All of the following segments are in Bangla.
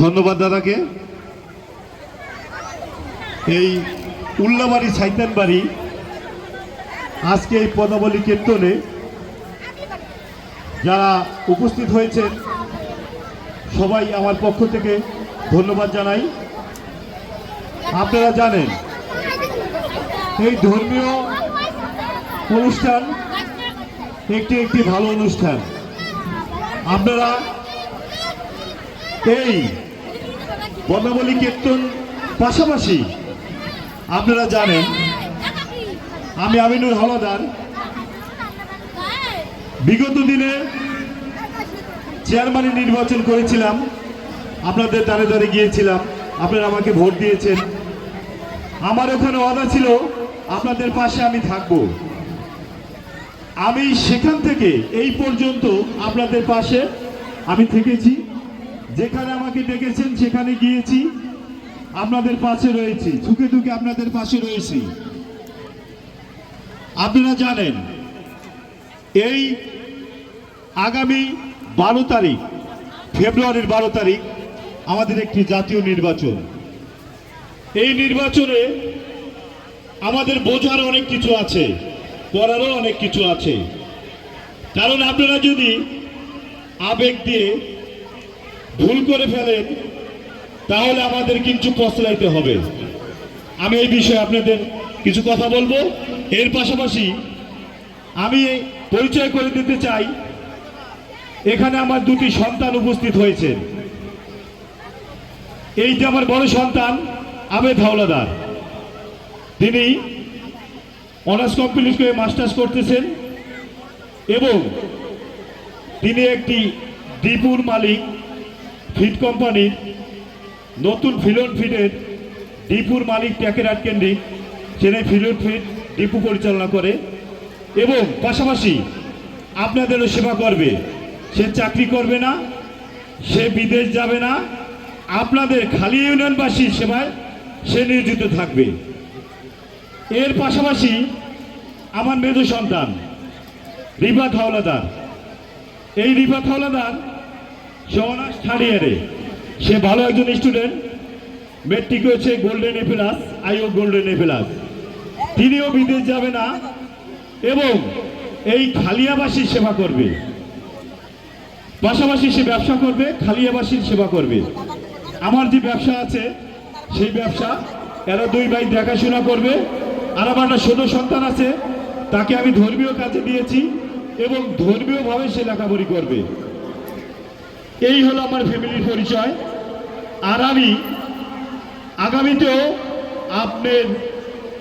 ধন্যবাদ দাদাকে। এই উল্লাবাড়ি সাইতান বাড়ি আজকে এই পদাবলী কীর্তনে যারা উপস্থিত হয়েছেন, সবাই আমার পক্ষ থেকে ধন্যবাদ জানাই। আপনারা জানেন, এই ধর্মীয় অনুষ্ঠান একটি একটি ভালো অনুষ্ঠান। আপনারা এই বর্ণাবলী কীর্তন পাশাপাশি আপনারা জানেন, আমি আমিনুর হলদার বিগত দিনে চেয়ারম্যানের নির্বাচন করেছিলাম, আপনাদের দ্বারে দ্বারে গিয়েছিলাম, আপনারা আমাকে ভোট দিয়েছেন। আমার ওখানে ওয়াদা ছিল, আপনাদের পাশে আমি থাকব। আমি সেখান থেকে এই পর্যন্ত আপনাদের পাশে আমি থেকেছি। যেখানে আমাকে ডেকেছেন, সেখানে গিয়েছি। আপনাদের পাশে রয়েছি। ঝুঁকে দুঃখে আপনাদের পাশে রয়েছি। আপনারা জানেন, এই আগামী বারো তারিখ, ফেব্রুয়ারির বারো তারিখ আমাদের একটি জাতীয় নির্বাচন। এই নির্বাচনে আমাদের বোঝার অনেক কিছু আছে করারও অনেক কিছু আছে। কারণ আপনারা যদি আবেগ দিয়ে ভুল করে ফেলেন, তাহলে আমাদের কিছু পছলাইতে হবে। আমি এই বিষয়ে আপনাদের কিছু কথা বলব। এর পাশাপাশি আমি পরিচয় করে দিতে চাই, এখানে আমার দুটি সন্তান উপস্থিত হয়েছেন এই যে আমার বড় সন্তান, আবেদ হাওলাদার, তিনি অনার্স কমপ্লিট করে মাস্টার্স করতেছেন এবং তিনি একটি ডিপুর মালিক। ফিড কোম্পানির নতুন ফিলন ফিডের ডিপুর মালিক ট্যাকেরাট কেন্দ্রিক চেন্নাই ফিলন ফিড ডিপু পরিচালনা করে। এবং পাশাপাশি আপনাদেরও সেবা করবে। সে চাকরি করবে না, সে বিদেশ যাবে না, আপনাদের খালি ইউনিয়নবাসীর সেবায় সে নিয়োজিত থাকবে। এর পাশাপাশি আমার মেধু সন্তান রিফাত হাওলাদার। এই রিফাত হাওলাদার সে থার্ড ইয়ারে সে ভালো একজন স্টুডেন্ট মেট্রিক হয়েছে গোল্ডেন এ প্লাস আইও গোল্ডেন এ প্লাস তিনিও বিদেশ যাবে না, এবং এই খালিয়াবাসীর সেবা করবে। পাশাপাশি সে ব্যবসা করবে, খালিয়াবাসীর সেবা করবে। আমার যে ব্যবসা আছে, সেই ব্যবসা এরা দুই ভাই দেখাশোনা করবে। আর আমার একটা ছোট সন্তান আছে, তাকে আমি ধর্মীয় কাজে দিয়েছি, এবং ধর্মীয়ভাবে সে লেখাপড়ি করবে। এই হলো আমার ফ্যামিলির পরিচয়। আর আমি আগামীতেও আপনার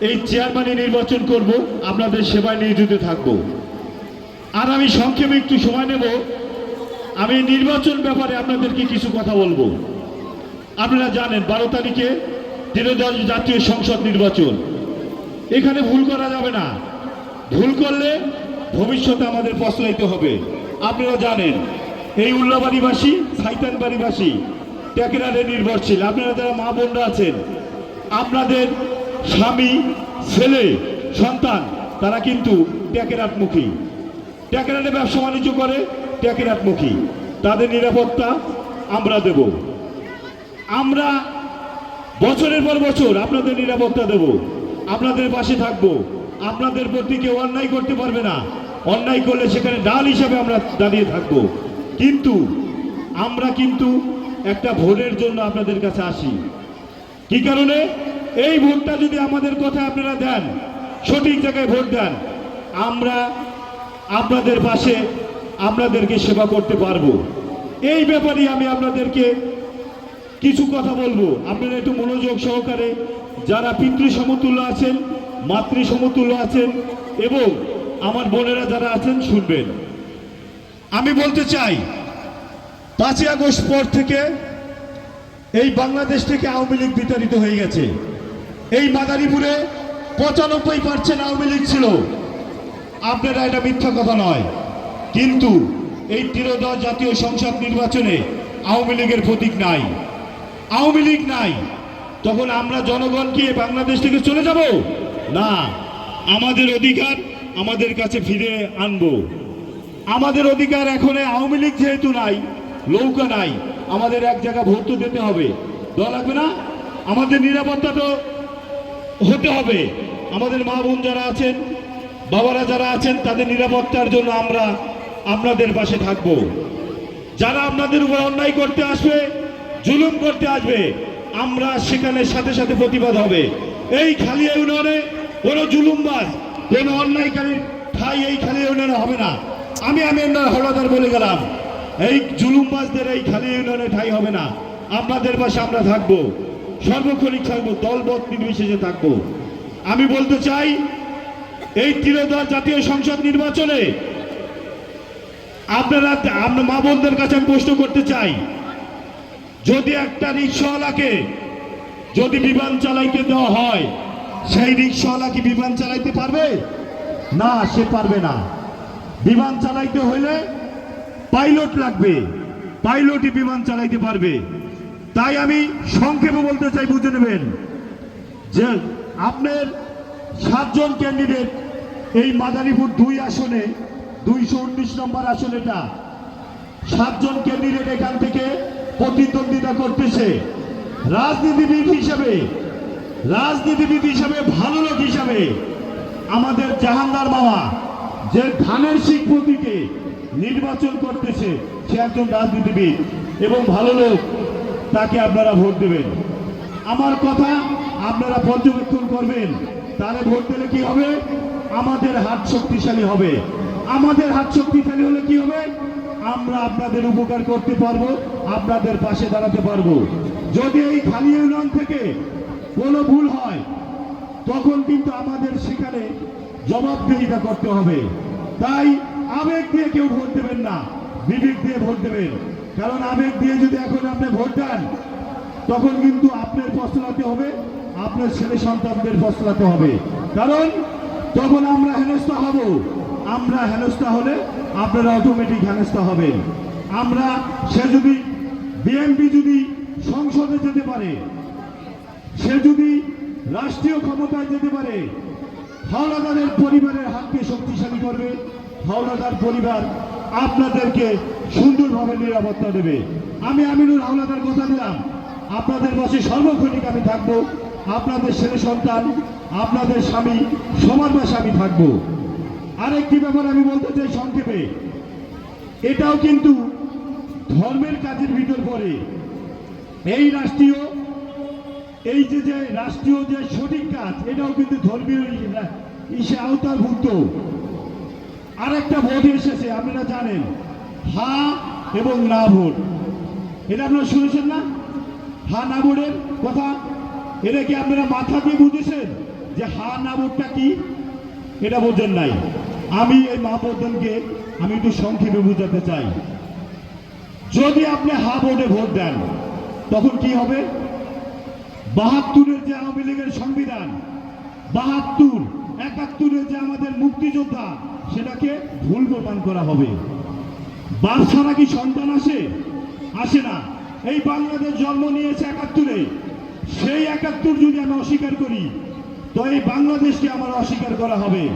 এই চেয়ারম্যানে নির্বাচন করব, আপনাদের সেবায় নিয়োজিত থাকব। আর আমি সংক্ষেপে একটু সময় নেব। আমি নির্বাচন ব্যাপারে আপনাদেরকে কিছু কথা বলব। আপনারা জানেন, বারো তারিখে ত্রিদশ জাতীয় সংসদ নির্বাচন। এখানে ভুল করা যাবে না। ভুল করলে ভবিষ্যতে আমাদের পছলাইতে হবে। আপনারা জানেন এই উল্লাবাড়িবাসী সাইতান বাড়িবাসী ট্যাকেরারে নির্ভরশীল। আপনারা যারা মা বোনরা আছেন, আপনাদের স্বামী, ছেলে, সন্তান, তারা কিন্তু ট্যাকেরাটমুখী। ট্যাকেরাটে ব্যবসা বাণিজ্য করে, ট্যাকেরাটমুখী। তাদের নিরাপত্তা আমরা দেব। আমরা বছরের পর বছর আপনাদের নিরাপত্তা দেব। আপনাদের পাশে থাকব। আপনাদের প্রতি কেউ অন্যায় করতে পারবে না। অন্যায় করলে সেখানে ডাল হিসাবে আমরা দাঁড়িয়ে থাকব। কিন্তু আমরা কিন্তু একটা ভোটের জন্য আপনাদের কাছে আসি। কি কারণে? এই ভোটটা যদি আমাদের কথা আপনারা দেন, সঠিক জায়গায় ভোট দেন, আমরা আপনাদের পাশে আপনাদেরকে সেবা করতে পারব। এই ব্যাপারে আমি আপনাদেরকে কিছু কথা বলব। আপনারা একটু মনোযোগ সহকারে যারা পিতৃ সমতুল্য আছেন, মাতৃ সমতুল্য আছেন, এবং আমার বোনেরা যারা আছেন, শুনবেন। আমি বলতে চাই, পাঁচই আগস্ট পর থেকে এই বাংলাদেশ থেকে আওয়ামী লীগ বিতাড়িত হয়ে গেছে। এই মাদারীপুরে পঁচানব্বই পার্সেন্ট আওয়ামী লীগ ছিল। আপনারা এটা মিথ্যা কথা নয়। কিন্তু এই ত্রিদশ জাতীয় সংসদ নির্বাচনে আওয়ামী লীগের প্রতীক নাই। আওয়ামী লীগ নাই। তখন আমরা জনগণ কি বাংলাদেশ থেকে চলে যাব? না। আমাদের অধিকার আমাদের কাছে ফিরে আনব। আমাদের অধিকার এখন আওয়ামী লীগ যেহেতু নাই, নৌকা নাই, আমাদের এক জায়গা ভোট তো দিতে হবে। দেওয়া লাগবে না? আমাদের নিরাপত্তা তো হতে হবে। আমাদের মা বোন যারা আছেন, বাবারা যারা আছেন, তাদের নিরাপত্তার জন্য আমরা আপনাদের পাশে থাকব। যারা আপনাদের উপর অন্যায় করতে আসবে, জুলুম করতে আসবে, আমরা সেখানে সাথে সাথে প্রতিবাদ হবে। এই খালি ইউনিয়নে কোনো জুলুমবাজ, কোনো অন্যায়কারী ঠাই এই খালি ইউনিয়নে হবে না। আমি আমি হলাদার বলে গেলাম। এই জুলুমবাজদের এই খালি ইউনিয়নে ঠাই হবে না। আপনাদের পাশে আমরা থাকব। সর্বক্ষণিক থাকব দলবত নির্বিশেষে থাকব। আমি বলতে চাই, এই ত্রিদল জাতীয় সংসদ নির্বাচনে আপনারা আমরা মা বোনদের কাছে আমি প্রশ্ন করতে চাই, যদি একটা রিক্সাওয়ালাকে যদি বিমান চালাইতে দেওয়া হয়, সেই রিক্সাওয়ালা কি বিমান চালাইতে পারবে? না, সে পারবে না। বিমান চালাইতে হলে পাইলট লাগবে। পাইলটই বিমান চালাইতে পারবে। তাই আমি সংক্ষেপে বলতে চাই, বুঝে নেবেন যে আপনার সাতজন ক্যান্ডিডেট এই মাদারীপুর দুই আসনে, দুইশো উনিশ নম্বর আসন এটা সাতজন ক্যান্ডিডেট এখান থেকে প্রতিদ্বন্দ্বিতা করতেছে। রাজনীতিবিদ হিসাবে রাজনীতিবিদ হিসাবে, ভালো লোক হিসাবে আমাদের জাহাঙ্গার মামা যে ধানের শিখ প্রতীকে নির্বাচন করতেছে, সে একজন রাজনীতিবিদ এবং ভালো লোক, তাকে আপনারা ভোট দেবেন। আমার কথা আপনারা পর্যবেক্ষণ করবেন তাহলে ভোট দিলে কি হবে? আমাদের হাত শক্তিশালী হবে। আমাদের হাত শক্তিশালী হলে কি হবে? আমরা আপনাদের উপকার করতে পারব, আপনাদের পাশে দাঁড়াতে পারব। যদি এই খালি ইউনিয়ন থেকে কোনো ভুল হয়, তখন কিন্তু আমাদের সেখানে জবাবদিহিতা করতে হবে। তাই আবেগ দিয়ে কেউ ভোট দেবেন না, বিবেক দিয়ে ভোট দেবেন। কারণ আবেগ দিয়ে যদি এখন আপনি ভোট দেন, তখন কিন্তু আপনার ফসলাতে হবে, আপনার ছেলে সন্তানদের ফসলাতে হবে। কারণ তখন আমরা হেনস্থা হব, আমরা হেনস্থা হলে আপনারা অটোমেটিক হেনস্থা হবেন। আমরা সে যদি বিএনপি যদি সংসদে যেতে পারে, সে যদি রাষ্ট্রীয় ক্ষমতায় যেতে পারে হাওলাদারের পরিবারের হাতকে শক্তিশালী করবে। হাওলাদার পরিবার আপনাদেরকে সুন্দরভাবে নিরাপত্তা দেবে। আমি আমিনুর হাওলাদার কথা দিলাম। আপনাদের পাশে সর্বক্ষণিক আমি থাকব। আপনাদের ছেলে সন্তান, আপনাদের স্বামী সমান পাশে আমি থাকব। আরেকটি ব্যাপার আমি বলতে চাই সংক্ষেপে। এটাও কিন্তু ধর্মের কাজের ভিতর পড়ে। এই রাষ্ট্রীয় এই যে যে রাষ্ট্রীয় যে সঠিক কাজ, এটাও কিন্তু ধর্মীয় ইসে আওতাভুক্ত। আরেকটা ভোট এসেছে, আপনারা জানেন, হা এবং না ভোট। এটা আপনারা শুনেছেন না? হা না ভোটের কথা? এটা কি আপনারা মাথা দিয়ে বুঝেছেন যে হা না ভোটটা কি? এটা বোঝেন নাই। আমি এই মা বোনকে আমি একটু সংক্ষেপে বোঝাতে চাই। যদি আপনি হা ভোটে ভোট দেন, তখন কি হবে? বাহাত্তরের যে আওয়ামী লীগের সংবিধান, বাহাত্তর, একাত্তরের যে আমাদের মুক্তিযোদ্ধা, সেটাকে ভুল প্রদান করা হবে। বাপ কি সন্তান আসে? আসে না। এই বাংলাদেশ জন্ম নিয়েছে একাত্তরে। সেই একাত্তর যদি আমি অস্বীকার করি, তো এই বাংলাদেশকে আমার অস্বীকার করা হবে।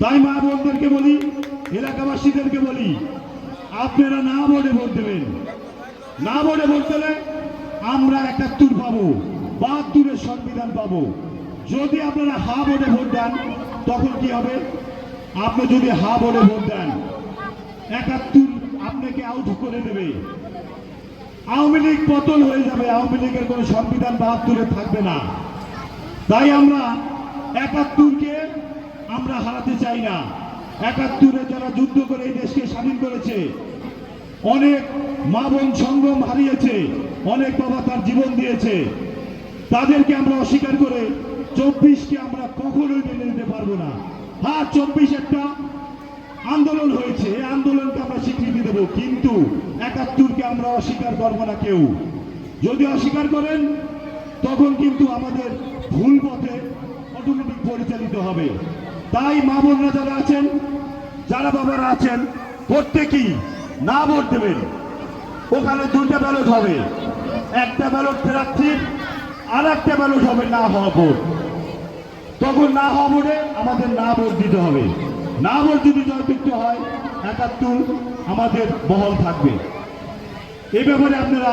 তাই মা বোনদেরকে বলি, এলাকাবাসীদেরকে বলি, আপনারা না ভোটে ভোট দেবেন। না ভোটে ভোট দিলে আমরা একাত্তর পাবো। বাহাত্তরের সংবিধান পাবো। যদি আপনারা হা ভোটে ভোট দেন, তখন কি হবে? আপনি যদি হা ভোটে ভোট দেন, একাত্তর আপনাকে আউট করে দেবে। আওয়ামী লীগ পতন হয়ে যাবে, আওয়ামী লীগের কোনো সংবিধান বাহাত্তরে থাকবে না। তাই আমরা একাত্তরকে আমরা হারাতে চাই না। একাত্তরে যারা যুদ্ধ করে এই দেশকে স্বাধীন করেছে, অনেক মা বোন সংগ্রাম হারিয়েছে, অনেক বাবা তার জীবন দিয়েছে। তাদেরকে আমরা অস্বীকার করে চব্বিশকে আমরা কখনোই মেনে নিতে পারব না। হ্যাঁ চব্বিশ একটা আন্দোলন হয়েছে, এই আন্দোলনকে আমরা স্বীকৃতি দেব, কিন্তু একাত্তরকে আমরা অস্বীকার করব না কেউ। যদি অস্বীকার করেন, তখন কিন্তু আমাদের ভুল পথে অটোমেটিক পরিচালিত হবে। তাই মা বোনরা যারা আছেন, যারা বাবারা আছেন, প্রত্যেকেই না ভোট দেবেন। ওখানে দুইটা ব্যালট হবে। একটা ব্যালট প্রার্থীর আর একটা মানুষ হবে, না হওয়া ভোট। তখন না হওয়া ভোটে আমাদের না ভোট দিতে হবে। না ভোট যদি জয়যুক্ত হয়, একাত্তর আমাদের বহল থাকবে। এ ব্যাপারে আপনারা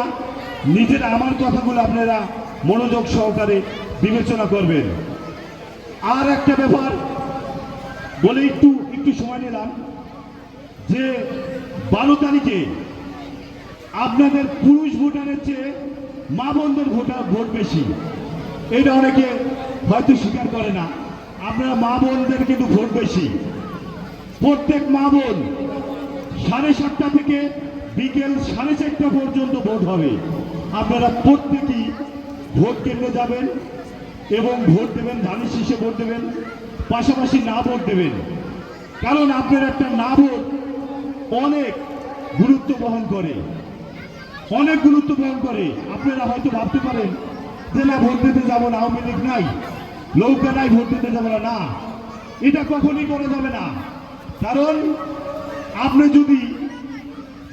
নিজের, আমার কথাগুলো আপনারা মনোযোগ সহকারে বিবেচনা করবেন। আর একটা ব্যাপার বলে একটু একটু সময় নিলাম, যে বারো তারিখে আপনাদের পুরুষ ভোটারের চেয়ে মা বোনদের ভোটার ভোট বেশি। এটা অনেকে হয়তো স্বীকার করে না। আপনারা মা বোনদের কিন্তু ভোট বেশি। প্রত্যেক মা বোন সাড়ে সাতটা থেকে বিকেল সাড়ে চারটা পর্যন্ত ভোট হবে। আপনারা প্রত্যেকেই ভোট কেন্দ্রে যাবেন এবং ভোট দেবেন, ধানের শীষে ভোট দেবেন, পাশাপাশি না ভোট দেবেন। কারণ আপনার একটা না ভোট অনেক গুরুত্ব বহন করে। অনেক গুরুত্ব বহন করে। আপনারা হয়তো ভাবতে পারেন যে না ভোট দিতে যাব না, আওয়ামী লীগ নাই। নৌকা নাই, ভোট দিতে যাব না। না, এটা কখনই করা যাবে না। কারণ, আপনি যদি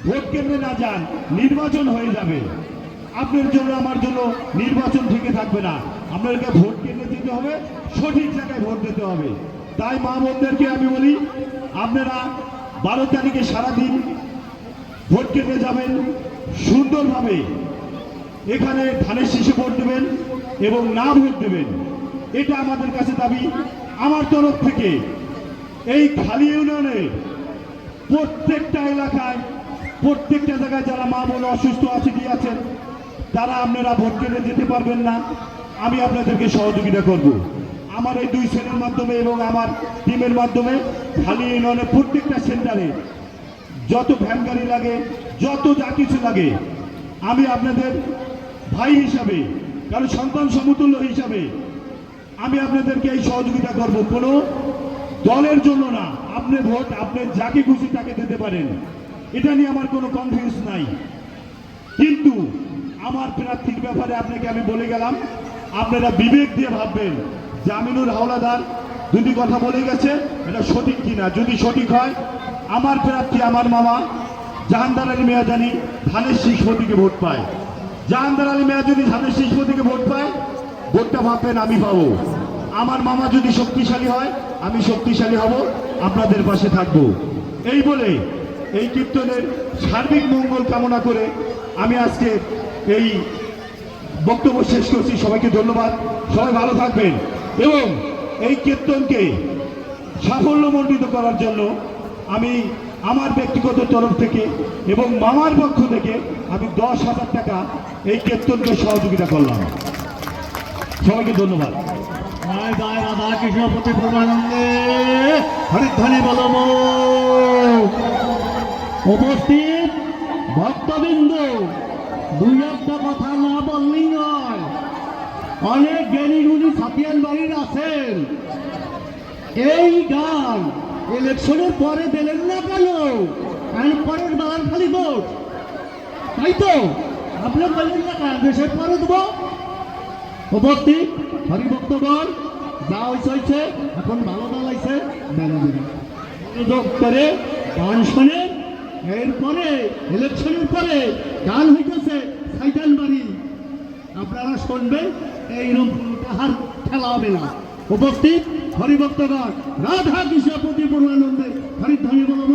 ভোট কেন্দ্রে না যান, নির্বাচন হয়ে যাবে। আপনার জন্য, আমার জন্য নির্বাচন থেকে থাকবে না। আপনাদেরকে ভোট কেন্দ্রে যেতে হবে, সঠিক জায়গায় ভোট দিতে হবে। তাই মা বোনদেরকে আমি বলি, আপনারা বারো তারিখে সারাদিন ভোট কেন্দ্রে যাবেন। সুন্দরভাবে এখানে ধানের শীষে ভোট দেবেন এবং না ভোট দেবেন, এটা আমাদের কাছে দাবি। আমার তরফ থেকে এই খালি ইউনিয়নে প্রত্যেকটা এলাকায়, প্রত্যেকটা জায়গায় যারা মা বোন অসুস্থ আছে, কি আছেন তারা আপনারা ভোট কেন্দ্রে যেতে পারবেন না। আমি আপনাদেরকে সহযোগিতা করব। আমার এই দুই সেনের মাধ্যমে এবং আমার টিমের মাধ্যমে খালি ইউনিয়নের প্রত্যেকটা সেন্টারে যত ভ্যান গাড়ি লাগে, যত যা কিছু লাগে, আমি আপনাদের ভাই হিসাবে, কারণ সন্তান সমতুল্য হিসাবে, আমি আপনাদেরকে এই সহযোগিতা করব। কোনো দলের জন্য না, আপনি ভোট, আপনি যাকে খুশি তাকে দিতে পারেন। এটা নিয়ে আমার কোনো কনফিউজ নাই। কিন্তু আমার প্রার্থীর ব্যাপারে আপনাকে আমি বলে গেলাম, আপনারা বিবেক দিয়ে ভাববেন, জামিনুর হাওলাদার দুটি কথা বলে গেছে, এটা সঠিক কিনা? যদি সঠিক হয় আমার প্রার্থী, আমার মামা জাহানদার আলী মেয়া জানি ধানের শীষ প্রতীকে ভোট পায়। জাহানদার আলী মেয়া যদি ধানের শীষ প্রতীকে ভোট পায়। ভোটটা ভাববেন, আমি পাবো। আমার মামা যদি শক্তিশালী হয়, আমি শক্তিশালী হব, আপনাদের পাশে থাকব। এই বলে এই কীর্তনের সার্বিক মঙ্গল কামনা করে আমি আজকে এই বক্তব্য শেষ করছি। সবাইকে ধন্যবাদ। সবাই ভালো থাকবেন। এবং এই কীর্তনকে সাফল্যমণ্ডিত করার জন্য আমি আমার ব্যক্তিগত তরফ থেকে এবং মামার পক্ষ থেকে আমি দশ হাজার টাকা এই কীর্তনকে সহযোগিতা করলাম। সবাইকে ধন্যবাদ। উপস্থিত ভক্তবৃন্দ, দুই একটা কথা না বললেই নয়। অনেক জ্ঞানী গুণী সাতিয়ান বাড়ির আছেন। এই গান ইলেকশনের পরে দিলেন না কেন? কারণ পরের বার খালি ভোট। তাই তো? আপনি বললেন না কেন? দেশের পরে দেবো। উপস্থিত হরিভক্তগণ যা হয়েছে হয়েছে এখন ভালো দালাইছে বেলা দিবে মনোযোগ করে গান শোনে, এরপরে ইলেকশনের পরে গান হইতেছে সাইটান বাড়ি আপনারা শুনবেন, এইরকম তাহার খেলা হবে না। উপস্থিত হরিভক্তগণ রাধা কৃষ্ণ প্রতি পূর্ণানন্দে হরিধ্বনি বলব